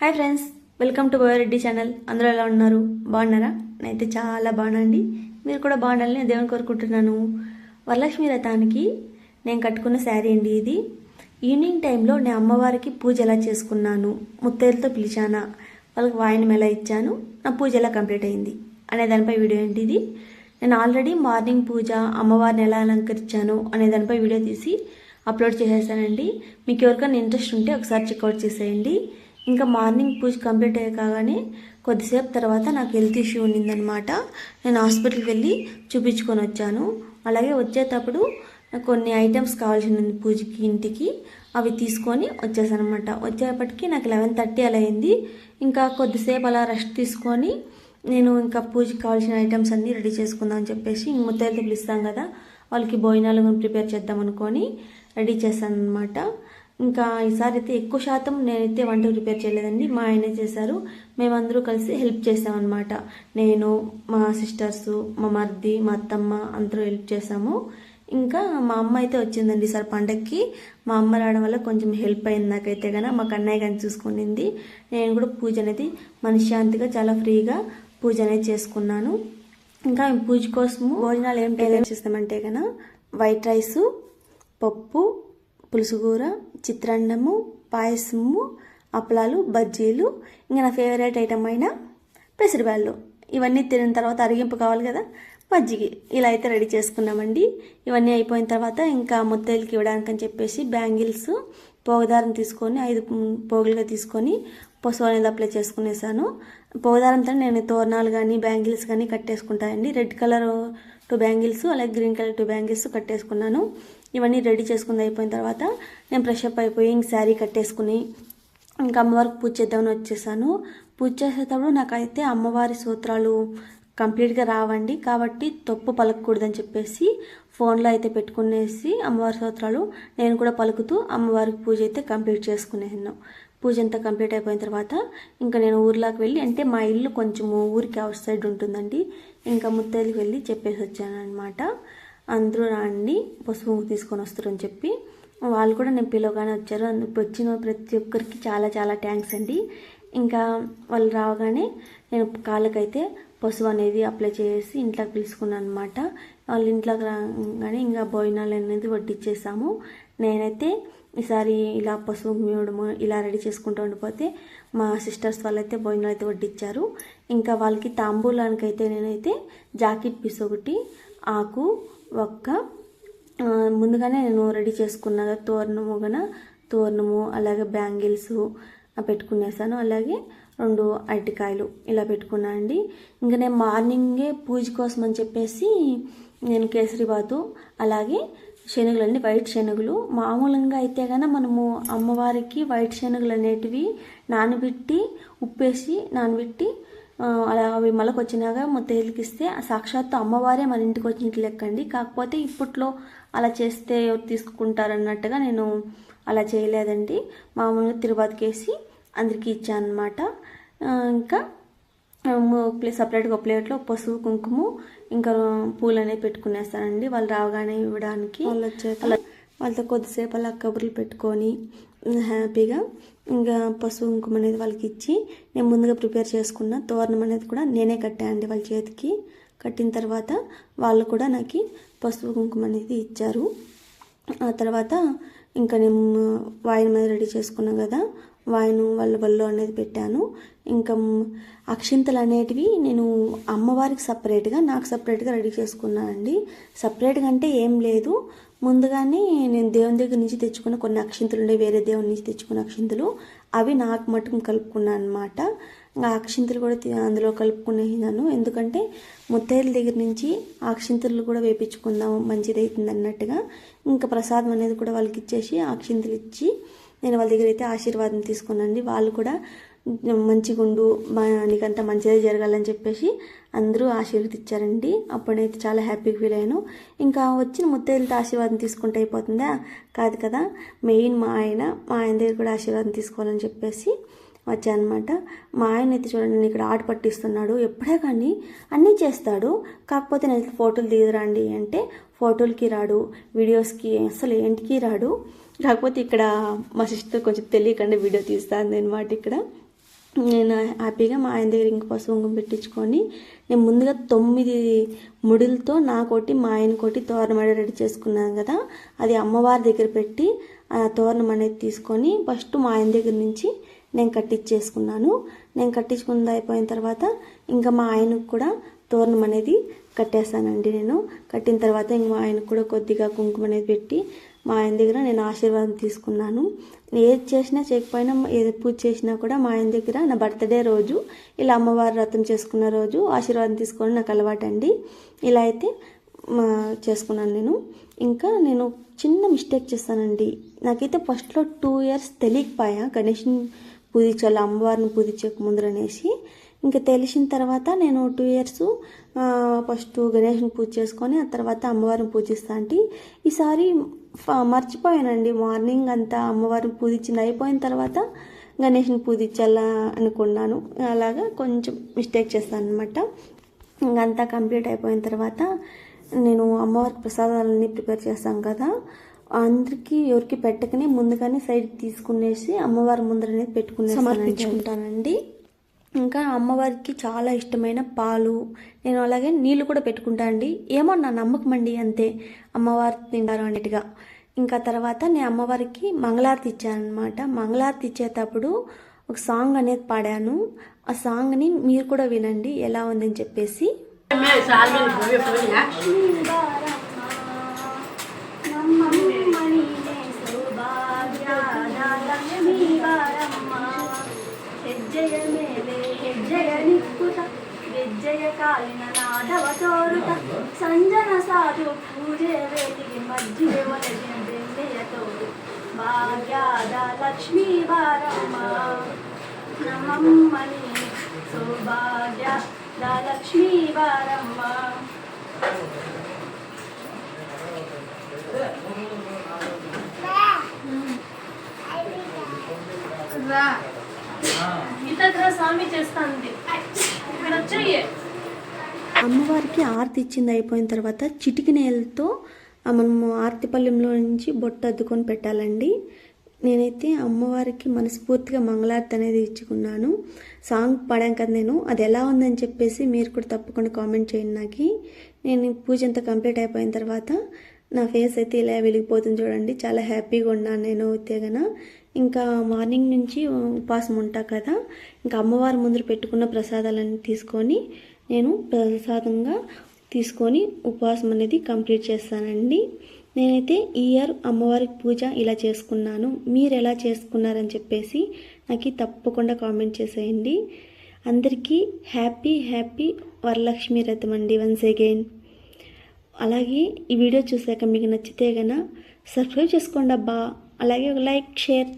Hi friends welcome to Reddy channel. అందరూ ఎలా ఉన్నారు? బాగున్నారా? నేనైతే చాలా బాగున్నాండి మీరు కూడా బాగుండాలని నేను దేవుని కోరుకుంటున్నాను. వరలక్ష్మి రథానికి నేను కట్టుకున్న శారీ అండి ఇది. ఈవినింగ్ టైంలో నేను అమ్మవారికి పూజ ఎలా చేసుకున్నాను ముత్తైలతో పిలిచానా వాళ్ళకి వాయినం ఎలా ఇచ్చాను నా పూజ ఎలా కంప్లీట్ అయింది అనే దానిపై వీడియో ఏంటి ఇది. నేను ఆల్రెడీ మార్నింగ్ పూజ అమ్మవారిని ఎలా అలంకరించాను అనే దానిపై వీడియో తీసి అప్లోడ్ చేసేసానండి. మీకు ఎవరికైనా ఇంట్రెస్ట్ ఉంటే ఒకసారి చెక్అవుట్ చేసేయండి. ఇంకా మార్నింగ్ పూజ కంప్లీట్ అయ్యే కాగానే కొద్దిసేపు తర్వాత నాకు హెల్త్ ఇష్యూ ఉండిందనమాట నేను హాస్పిటల్కి వెళ్ళి చూపించుకొని వచ్చాను. అలాగే వచ్చేటప్పుడు నాకు కొన్ని ఐటమ్స్ కావాల్సింది పూజకి ఇంటికి. అవి తీసుకొని వచ్చేసాను అనమాట వచ్చేపటికి నాకు లెవెన్ థర్టీ అలా అయింది. ఇంకా కొద్దిసేపు అలా రెస్ట్ తీసుకొని నేను ఇంకా పూజకి కావాల్సిన ఐటమ్స్ అన్నీ రెడీ చేసుకుందాం అని చెప్పేసి ముత్తైతే పిలుస్తాం కదా వాళ్ళకి భోజనాలు ప్రిపేర్ చేద్దాం అనుకొని రెడీ చేశాను అనమాట ఇంకా ఈసారి అయితే ఎక్కువ శాతం నేనైతే వంట ప్రిపేర్ చేయలేదండి. మా ఆయనే చేశారు. మేమందరూ కలిసి హెల్ప్ చేసామన్నమాట. నేను మా సిస్టర్స్ మా మర్ది మా అత్తమ్మ అందరూ హెల్ప్ చేసాము. ఇంకా మా అమ్మ అయితే వచ్చిందండి సార్ పండక్కి. మా అమ్మ రావడం వల్ల కొంచెం హెల్ప్ అయింది నాకైతే కనుక మా కన్నయ్య కానీ చూసుకునింది. నేను కూడా పూజ అనేది మనశ్శాంతిగా చాలా ఫ్రీగా పూజ అనేది చేసుకున్నాను. ఇంకా పూజ కోసము భోజనాలు ఏం టైలర్ చేస్తామంటే కనుక వైట్ రైసు పప్పు పులుసుకూర చిత్రాన్నము పాయసము అప్పలాలు బజ్జీలు ఇంకా నా ఫేవరెట్ ఐటమ్ అయిన పెసరిబాళ్ళు ఇవన్నీ తినిన తర్వాత అరిగింపు కావాలి కదా మజ్జిగి ఇలా అయితే రెడీ చేసుకున్నామండి. ఇవన్నీ అయిపోయిన తర్వాత ఇంకా ముత్తైలకి ఇవ్వడానికి అని చెప్పేసి బ్యాంగిల్స్ పోగదారం తీసుకొని ఐదు పోగులుగా తీసుకొని పసుపు అనేది అప్లై చేసుకునేసాను. పోగదారంతో నేను తోరణాలు కానీ బ్యాంగిల్స్ కానీ కట్టేసుకుంటానండి రెడ్ కలర్ టూ బ్యాంగిల్స్ అలాగే గ్రీన్ కలర్ టూ బ్యాంగిల్స్ కట్టేసుకున్నాను. ఇవన్నీ రెడీ చేసుకుంది అయిపోయిన తర్వాత నేను ఫ్రెషప్ అయిపోయి ఇంక శారీ కట్టేసుకుని ఇంకా అమ్మవారికి పూజ చేద్దామని వచ్చేసాను. పూజ చేసేటప్పుడు నాకైతే అమ్మవారి సూత్రాలు కంప్లీట్గా రావండి. కాబట్టి తప్పు పలకకూడదని చెప్పేసి ఫోన్లో అయితే పెట్టుకునేసి అమ్మవారి సూత్రాలు నేను కూడా పలుకుతూ అమ్మవారికి పూజ అయితే కంప్లీట్ చేసుకునేసాను. పూజ అంతా కంప్లీట్ అయిపోయిన తర్వాత ఇంకా నేను ఊర్లోకి వెళ్ళి అంటే మా ఇల్లు కొంచెము ఊరికి అవుట్ సైడ్ ఉంటుందండి. ఇంకా ముత్తైదుకి వెళ్ళి చెప్పేసి వచ్చాను అనమాట అందరూ రాండి పసుపు తీసుకొని వస్తారని చెప్పి. వాళ్ళు కూడా నేను పిలవగానే వచ్చారు. అందుకు వచ్చిన ప్రతి ఒక్కరికి చాలా చాలా థ్యాంక్స్ అండి. ఇంకా వాళ్ళు రావగానే నేను కాళ్ళకైతే పసుపు అనేది అప్లై చేసి ఇంట్లోకి పిలుచుకున్నాను అనమాట వాళ్ళు ఇంట్లోకి రాగానే ఇంకా భోజనాలు అనేది వడ్డిచ్చేసాము. నేనైతే ఈసారి ఇలా పసుపు మేడము ఇలా రెడీ చేసుకుంటూ ఉండిపోతే మా సిస్టర్స్ వాళ్ళైతే భోజనాలు అయితే వడ్డిచ్చారు. ఇంకా వాళ్ళకి తాంబూలానికి అయితే నేనైతే జాకెట్ పీస్ ఒకటి ఆకు ఒక్క ముందుగానే నేను రెడీ చేసుకున్న తోరణము గన తోరణము అలాగే బ్యాంగిల్స్ పెట్టుకునేసాను. అలాగే రెండు అరటికాయలు ఇలా పెట్టుకున్నా అండి. ఇంకా నేను మార్నింగే పూజ కోసం అని చెప్పేసి నేను కేసరిబాతు అలాగే శనగలు అండి వైట్ శనగలు. మామూలుగా అయితే కనుక మనము అమ్మవారికి వైట్ శనగలు అనేటివి నానబెట్టి ఉప్పేసి నానబెట్టి అలా అవి మళ్ళకి వచ్చినాక ముత్తైదులకి ఇస్తే సాక్షాత్తు అమ్మవారే మన ఇంటికి వచ్చినట్లు లెక్కండి. కాకపోతే ఇప్పట్లో అలా చేస్తే తీసుకుంటారన్నట్టుగా నేను అలా చేయలేదండి. మామూలుగా తిరుపతికేసి అందరికీ ఇచ్చాను అనమాట ఇంకా సపరేట్గా ఒక ప్లేట్లో పసుపు కుంకుమ ఇంకా పూలు అనేవి పెట్టుకునేస్తానండి. వాళ్ళు రావగానే ఇవ్వడానికి. వాళ్ళు వచ్చాక వాళ్ళతో కొద్దిసేపు అలా కబుర్లు పెట్టుకొని హ్యాపీగా ఇంకా పసుపు కుంకుమ అనేది వాళ్ళకి ఇచ్చి నేను ముందుగా ప్రిపేర్ చేసుకున్న తోరణం అనేది కూడా నేనే కట్టానండి వాళ్ళ చేతికి. కట్టిన తర్వాత వాళ్ళు కూడా నాకు పసుపు కుంకుమ అనేది ఇచ్చారు. ఆ తర్వాత ఇంకా నేను వాయిన్ మీద రెడీ చేసుకున్నాను కదా వాయిన్ వాళ్ళ బల్లో అనేది పెట్టాను. ఇంకా అక్షింతలు అనేటివి నేను అమ్మవారికి సపరేట్గా నాకు సపరేట్గా రెడీ చేసుకున్నానండి సపరేట్గా అంటే ఏం లేదు. ముందుగానే నేను దేవుని దగ్గర నుంచి తెచ్చుకున్న కొన్ని అక్షింతలు ఉండే వేరే దేవుని నుంచి తెచ్చుకున్న అక్షింతలు అవి నాకు మటుకు కలుపుకున్నాను అనమాట ఆ అక్షింతలు కూడా అందులో కలుపుకునేసినాను. ఎందుకంటే ముత్తైదుల దగ్గర నుంచి ఆ అక్షింతలు కూడా వేపించుకుందాం మంచిదైతుంది అన్నట్టుగా. ఇంకా ప్రసాదం అనేది కూడా వాళ్ళకి ఇచ్చేసి అక్షింతలు ఇచ్చి నేను వాళ్ళ దగ్గర అయితే ఆశీర్వాదం తీసుకున్నాండి వాళ్ళు కూడా మంచిగా ఉండు నీకంతా మంచిదే జరగాలని చెప్పేసి అందరూ ఆశీర్వదించారండి అప్పుడైతే చాలా హ్యాపీగా ఫీల్ అయ్యాను. ఇంకా వచ్చిన ముత్తైదులతో ఆశీర్వాదం తీసుకుంటే అయిపోతుందా? కాదు కదా. మెయిన్ మా ఆయన మా ఆయన దగ్గర కూడా ఆశీర్వాదం తీసుకోవాలని చెప్పేసి వచ్చానమాట మా ఆయన అయితే చూడండి ఇక్కడ ఆట పట్టిస్తున్నాడు. ఎప్పుడే కానీ అన్నీ చేస్తాడు. కాకపోతే నేను ఫోటోలు దిగురండి అంటే ఫోటోలకి రాడు వీడియోస్కి అసలు ఏంటికి రాడు. కాకపోతే ఇక్కడ మా సిస్టర్ కొంచెం తెలియకుండా వీడియో తీస్తాను అనమాట ఇక్కడ. నేను హ్యాపీగా మా ఆయన దగ్గర ఇంకా పసుపు కుంకుమ పెట్టించుకొని నేను ముందుగా తొమ్మిది ముడులతో నాకోటి మా ఆయనకోటి తోరణం అనేది రెడీ చేసుకున్నాను కదా. అది అమ్మవారి దగ్గర పెట్టి ఆ తోరణం అనేది తీసుకొని ఫస్ట్ మా ఆయన దగ్గర నుంచి నేను కట్టించేసుకున్నాను. నేను కట్టించుకున్నది అయిపోయిన తర్వాత ఇంకా మా ఆయనకు కూడా తోరణం అనేది కట్టేస్తానండి నేను. కట్టిన తర్వాత ఇంక మా ఆయనకు కూడా కొద్దిగా కుంకుమ అనేది పెట్టి మా ఆయన దగ్గర నేను ఆశీర్వాదం తీసుకున్నాను. ఏది చేసినా చేయకపోయినా ఏది పూజ చేసినా కూడా మా ఆయన దగ్గర నా బర్త్డే రోజు ఇలా అమ్మవారి వ్రతం చేసుకున్న రోజు ఆశీర్వాదం తీసుకోవడం నాకు అలవాటండి. ఇలా అయితే మా చేసుకున్నాను నేను. ఇంకా నేను చిన్న మిస్టేక్ చేస్తానండి. నాకైతే ఫస్ట్లో టూ ఇయర్స్ తెలియకపోయా. గణేష్ని పూజించాలి అమ్మవారిని పూజించక ముందర అనేసి ఇంకా తెలిసిన తర్వాత నేను టూ ఇయర్స్ ఫస్ట్ గణేష్ని పూజ చేసుకొని ఆ తర్వాత అమ్మవారిని పూజిస్తా అంటే ఈసారి మర్చిపోయానండి. మార్నింగ్ అంతా అమ్మవారిని పూజించింది అయిపోయిన తర్వాత గణేష్ని పూజించాలా అనుకున్నాను. అలాగా కొంచెం మిస్టేక్ చేస్తాను అనమాట ఇంకంతా కంప్లీట్ అయిపోయిన తర్వాత నేను అమ్మవారి ప్రసాదాలన్నీ ప్రిపేర్ చేస్తాం కదా. అందరికీ ఎవరికి పెట్టకనే ముందుగానే సైడ్ తీసుకునేసి అమ్మవారి ముందర అనేది పెట్టుకునే సమర్పించుకుంటానండి. ఇంకా అమ్మవారికి చాలా ఇష్టమైన పాలు. నేను అలాగే నీళ్ళు కూడా పెట్టుకుంటా అండి. ఏమో నా నమ్మకం అండి అంతే. అమ్మవారు తింటారు అన్నట్టుగా. ఇంకా తర్వాత నేను అమ్మవారికి మంగళారతి ఇచ్చానమాట మంగళారతి ఇచ్చేటప్పుడు ఒక సాంగ్ అనేది పాడాను. ఆ సాంగ్ని మీరు కూడా వినండి. ఎలా ఉందని చెప్పేసి. ಗೆಜ್ಜೆಯ ಕಾಲಿನ ನಾದವ ತೋರುತ ಸಂಜನ ಸಾಧು ಪೂಜೆಯ ವೇದಿಗೆ ಮಜ್ಜಿಗೆ ಒಳಗಿನ ಬೆಣ್ಣೆಯ ತೋರು ಭಾಗ್ಯದ ಲಕ್ಷ್ಮೀ ಬಾರಮ್ಮ ನಮ್ಮಮ್ಮ ನೀನೆ ಸೌಭಾಗ್ಯದ ಲಕ್ಷ್ಮೀ ಬಾರಮ್ಮ రా ఇంతకు స్వామి చేస్తాంది ఇక్కడ వచ్చాయి అమ్మవారికి ఆరతి ఇచ్చింది అయిపోయిన తర్వాత చిటికి నేలతో మనము ఆర్తిపల్లెంలో నుంచి బొట్టు అద్దుకొని పెట్టాలండి. నేనైతే అమ్మవారికి మనస్ఫూర్తిగా మంగళార్తి అనేది ఇచ్చుకున్నాను. సాంగ్ పాడాం కదా నేను అది ఎలా ఉందని చెప్పేసి మీరు కూడా తప్పకుండా కామెంట్ చేయండి నాకు. నేను పూజ అంతా కంప్లీట్ అయిపోయిన తర్వాత నా ఫేస్ అయితే ఇలా వెలిగిపోతుంది చూడండి. చాలా హ్యాపీగా ఉన్నాను నేను తెగన ఇంకా మార్నింగ్ నుంచి ఉపాసం ఉంటా కదా. ఇంకా అమ్మవారి ముందర పెట్టుకున్న ప్రసాదాలన్నీ తీసుకొని నేను ప్రసాదంగా తీసుకొని ఉపవాసం అనేది కంప్లీట్ చేస్తానండి. నేనైతే ఈ ఇయర్ అమ్మవారికి పూజ ఇలా చేసుకున్నాను. మీరు ఎలా చేసుకున్నారని చెప్పేసి నాకు తప్పకుండా కామెంట్ చేసేయండి. అందరికీ హ్యాపీ హ్యాపీ వరలక్ష్మి రథం అండి వన్స్ అగైన్. అలాగే ఈ వీడియో చూసాక మీకు నచ్చితే గన సబ్స్క్రైబ్ చేసుకోండి అబ్బా. అలాగే ఒక లైక్ షేర్.